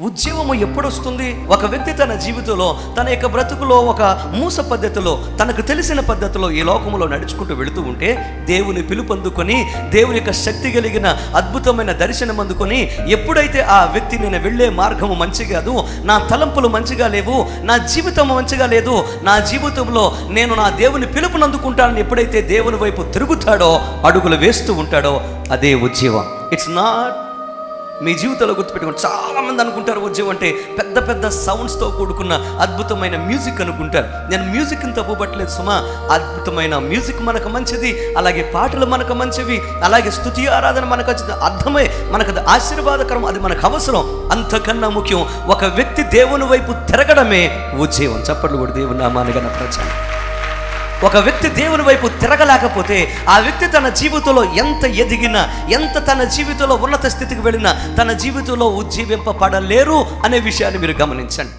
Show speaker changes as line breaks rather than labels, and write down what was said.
ఉద్యమము ఎప్పుడొస్తుంది? ఒక వ్యక్తి తన జీవితంలో తన యొక్క బ్రతుకులో ఒక మూస పద్ధతిలో తనకు తెలిసిన పద్ధతిలో ఈ లోకంలో నడుచుకుంటూ వెళుతూ ఉంటే దేవుని పిలుపు అందుకొని దేవుని యొక్క శక్తి కలిగిన అద్భుతమైన దర్శనం అందుకొని ఎప్పుడైతే ఆ వ్యక్తి నేను వెళ్ళే మార్గము మంచి కాదు నా తలంపులు మంచిగా లేవు నా జీవితం మంచిగా లేదు నా జీవితంలో నేను నా దేవుని పిలుపుని అందుకుంటానని ఎప్పుడైతే దేవుని వైపు తిరుగుతాడో అడుగులు వేస్తూ ఉంటాడో అదే ఉద్యమం. ఇట్స్ నాట్ మీ జీవితంలో గుర్తుపెట్టుకోండి చాలా మంది అనుకుంటారు ఉద్యోగం అంటే పెద్ద పెద్ద సౌండ్స్తో కూడుకున్న అద్భుతమైన మ్యూజిక్ అనుకుంటారు. నేను మ్యూజిక్ని తప్పుపట్టలేదు సుమా. అద్భుతమైన మ్యూజిక్ మనకు మంచిది అలాగే పాటలు మనకు మంచివి అలాగే స్థుతి ఆరాధన మనకు వచ్చింది అర్థమే మనకు అది ఆశీర్వాదకరం అది మనకు అవసరం. అంతకన్నా ముఖ్యం ఒక వ్యక్తి దేవుని వైపు తిరగడమే ఉద్యోగం చప్పట్లు కూడా దేవుని నామాన్ని గణపరచాలి ఒక వ్యక్తి దేవుని వైపు తిరగలేకపోతే ఆ వ్యక్తి తన జీవితంలో ఎంత ఎదిగినా ఎంత తన జీవితంలో ఉన్నత స్థితికి వెళ్ళినా తన జీవితంలో ఉజ్జీవింపబడలేరు అనే విషయాన్ని మీరు గమనించండి.